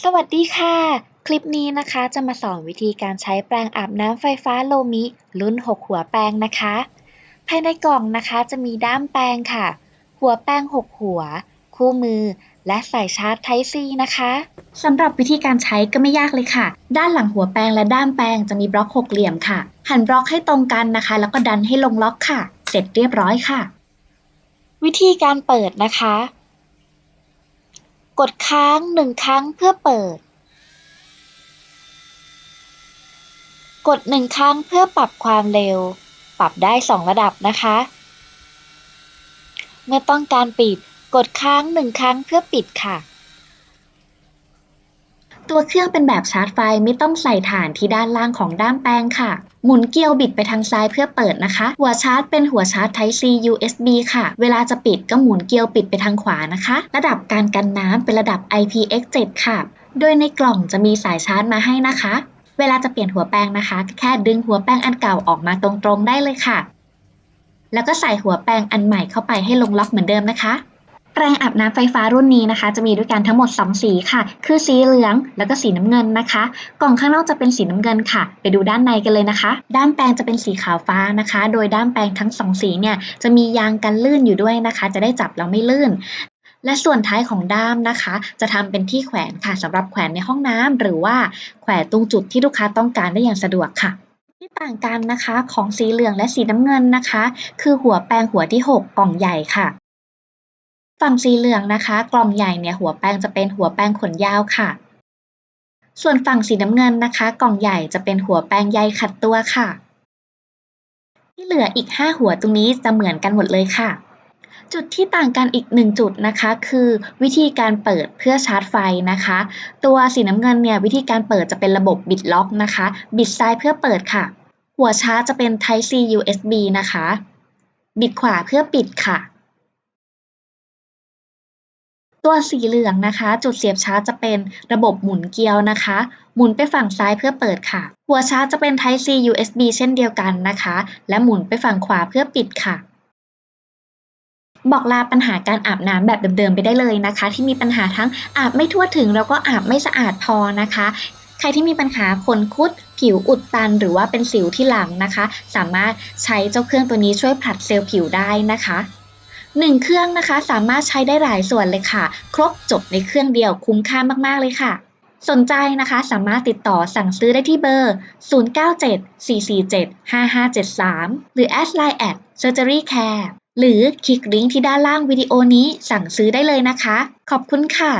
สวัสดีค่ะ คลิปนี้นะคะจะมาสอนวิธีการใช้แปรงอาบน้ำไฟฟ้าโลมิรุ่น 6 หัวแปรงนะคะ ภายในกล่องนะคะจะมีด้ามแปรงค่ะ หัวแปรง 6 หัว คู่มือ และสายชาร์จ Type C นะคะสำหรับวิธีการใช้ก็ไม่ยากเลยค่ะ ด้านหลังหัวแปรงและด้ามแปรงจะมีบล็อกหกเหลี่ยมค่ะ หันบล็อกให้ตรงกันนะคะ แล้วก็ดันให้ลงล็อกค่ะ เสร็จเรียบร้อยค่ะ วิธีการเปิดนะคะก ดค้างหนึ่งครั้งเพื่อเปิด กดหนึ่งครั้งเพื่อปรับความเร็ว ปรับได้สองระดับนะคะ เมื่อต้องการปิด กดค้างหนึ่งครั้งเพื่อปิดค่ะ ตัวเครื่องเป็นแบบชาร์จไฟไม่ต้องใส่ฐานที่ด้านล่างของด้ามแปรงค่ะ หมุนเกลียวบิดไปทางซ้ายเพื่อเปิดนะคะ หัวชาร์จเป็นหัวชาร์จ Type C USB ค่ะ เวลาจะปิดก็หมุนเกลียวปิดไปทางขวานะคะ ระดับการกันน้ำเป็นระดับ IPX7 ค่ะ โดยในกล่องจะมีสายชาร์จมาให้นะคะ เวลาจะเปลี่ยนหัวแปรงนะคะ แค่ดึงหัวแปรงอันเก่าออกมาตรงๆได้เลยค่ะ แล้วก็ใส่หัวแปรงอันใหม่เข้าไปให้ลงล็อกเหมือนเดิมนะคะ แปรงอาบน้ำไฟฟ้ารุ่นนี้นะคะ จะมีด้วยกันทั้งหมด 2 สีค่ะ คือสีเหลืองแล้วก็สีน้ำเงินนะคะ กล่องข้างนอกจะเป็นสีน้ำเงินค่ะ ไปดูด้านในกันเลยนะคะ ด้านแปรงจะเป็นสีขาวฟ้านะคะ โดยด้านแปรงทั้ง 2 สีเนี่ยจะมียางกันลื่นอยู่ด้วยนะคะ จะได้จับแล้วไม่ลื่นและส่วนท้ายของด้ามนะคะ จะทำเป็นที่แขวนค่ะสำหรับแขวนในห้องน้ำหรือว่าแขวนตรงจุดที่ลูกค้าต้องการได้อย่างสะดวกค่ะ ที่ต่างกันนะคะของสีเหลืองและสีน้ำเงินนะคะ คือหัวแปรงหัวที่ 6 กล่องใหญ่ค่ะ ฝั่งสีเหลืองนะคะ กล่องใหญ่เนี่ยหัวแปรงจะเป็นหัวแปรงขนยาวค่ะ ส่วนฝั่งสีน้ำเงินนะคะ กล่องใหญ่จะเป็นหัวแปรงใยขัดตัวค่ะ ที่เหลืออีก 5 หัวตรงนี้จะเหมือนกันหมดเลยค่ะ จุดที่ต่างกันอีกหนึ่งจุดนะคะ คือวิธีการเปิดเพื่อชาร์จไฟนะคะ ตัวสีน้ำเงินเนี่ยวิธีการเปิดจะเป็นระบบบิดล็อกนะคะ บิดซ้ายเพื่อเปิดค่ะ หัวชาร์จจะเป็น Type C USB นะคะ บิดขวาเพื่อปิดค่ะ ตัวสีเหลืองนะคะ จุดเสียบชาร์จจะเป็นระบบหมุนเกลียวนะคะ หมุนไปฝั่งซ้ายเพื่อเปิดค่ะ หัวชาร์จจะเป็น Type C USB เช่นเดียวกันนะคะ และหมุนไปฝั่งขวาเพื่อปิดค่ะ บอกลาปัญหาการอาบน้ำแบบเดิมๆไปได้เลยนะคะ ที่มีปัญหาทั้งอาบไม่ทั่วถึง แล้วก็อาบไม่สะอาดพอนะคะ ใครที่มีปัญหาขนคุด ผิวอุดตัน หรือว่าเป็นสิวที่หลังนะคะ สามารถใช้เจ้าเครื่องตัวนี้ช่วยผลัดเซลล์ผิวได้นะคะ หนึ่งเครื่องนะคะ สามารถใช้ได้หลายส่วนเลยค่ะ ครบจบในเครื่องเดียวคุ้มค่ามากๆเลยค่ะ สนใจนะคะสามารถติดต่อสั่งซื้อได้ที่เบอร์ 0974475573 หรือ a d line at surgery care หรือคลิกลิงก์ที่ด้านล่างวิดีโอนี้สั่งซื้อได้เลยนะคะ ขอบคุณค่ะ